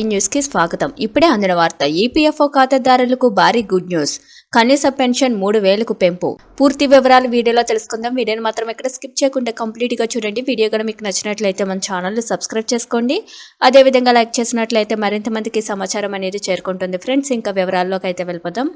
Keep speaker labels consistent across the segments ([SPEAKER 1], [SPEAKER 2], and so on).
[SPEAKER 1] ఈ న్యూస్కి స్వాగతం. ఇప్పుడే అందిన వార్త ఈపీఎఫ్ఓ ఖాతాదారులకు భారీ గుడ్ న్యూస్. కనీస పెన్షన్ మూడు వేలకు పెంపు. పూర్తి వివరాలు వీడియోలో తెలుసుకుందాం. వీడియోని మాత్రం ఎక్కడ స్కిప్ చేయకుండా కంప్లీట్గా చూడండి. వీడియో కూడా మీకు నచ్చినట్లయితే మన ఛానల్ని సబ్స్క్రైబ్ చేసుకోండి. అదేవిధంగా లైక్ చేసినట్లయితే మరింత మందికి సమాచారం అనేది చేరుకుంటుంది. ఫ్రెండ్స్ ఇంకా వివరాల్లోకి అయితే వెళ్ళిపోదాం.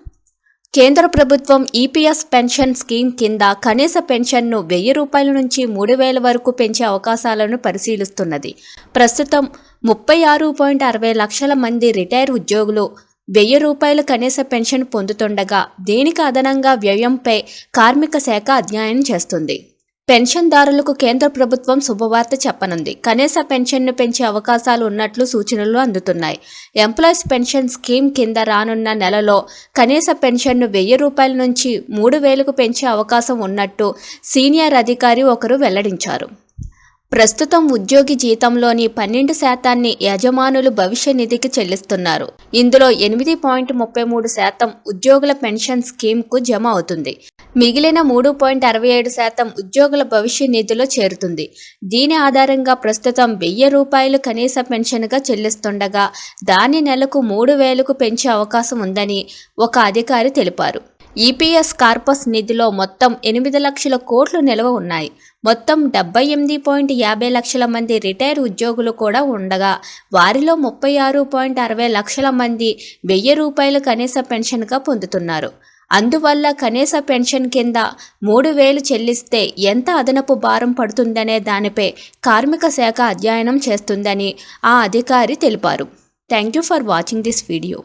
[SPEAKER 1] కేంద్ర ప్రభుత్వం ఈపీఎస్ పెన్షన్ స్కీమ్ కింద కనీస పెన్షన్ను వెయ్యి రూపాయల నుంచి మూడు వేల వరకు పెంచే అవకాశాలను పరిశీలిస్తున్నది. ప్రస్తుతం ముప్పై ఆరు పాయింట్ అరవై లక్షల మంది రిటైర్ ఉద్యోగులు వెయ్యి రూపాయల కనీస పెన్షన్ పొందుతుండగా దీనికి అదనంగా వ్యయంపై కార్మిక శాఖ అధ్యయనం చేస్తుంది. పెన్షన్దారులకు కేంద్ర ప్రభుత్వం శుభవార్త చెప్పనుంది. కనీస పెన్షన్ను పెంచే అవకాశాలు ఉన్నట్లు సూచనలు అందుతున్నాయి. ఎంప్లాయీస్ పెన్షన్ స్కీమ్ కింద రానున్న నెలలో కనీస పెన్షన్ను వెయ్యి రూపాయల నుంచి మూడు వేలకు పెంచే అవకాశం ఉన్నట్టు సీనియర్ అధికారి ఒకరు వెల్లడించారు. ప్రస్తుతం ఉద్యోగి జీతంలోని పన్నెండు శాతాన్ని యజమానులు భవిష్య నిధికి చెల్లిస్తున్నారు. ఇందులో ఎనిమిది పాయింట్ ముప్పై మూడు శాతం ఉద్యోగుల పెన్షన్ స్కీమ్కు జమ అవుతుంది. మిగిలిన మూడు పాయింట్ అరవై ఏడు శాతం ఉద్యోగుల భవిష్య నిధిలో చేరుతుంది. దీని ఆధారంగా ప్రస్తుతం వెయ్యి రూపాయలు కనీస పెన్షన్గా చెల్లిస్తుండగా దాని నెలకు మూడు వేలకు పెంచే అవకాశం ఉందని ఒక అధికారి తెలిపారు. ఈపీఎస్ కార్పస్ నిధిలో మొత్తం ఎనిమిది లక్షల కోట్లు నిల్వ ఉన్నాయి. మొత్తం డెబ్బై ఎనిమిది పాయింట్ యాభై లక్షల మంది రిటైర్ ఉద్యోగులు కూడా ఉండగా వారిలో ముప్పై ఆరు పాయింట్ అరవై లక్షల మంది వెయ్యి రూపాయలు కనీస పెన్షన్గా పొందుతున్నారు. అందువల్ల కనీస పెన్షన్ కింద మూడు వేలు చెల్లిస్తే ఎంత అదనపు భారం పడుతుందనే దానిపై కార్మిక శాఖ అధ్యయనం చేస్తుందని ఆ అధికారి తెలిపారు. Thank you for watching this video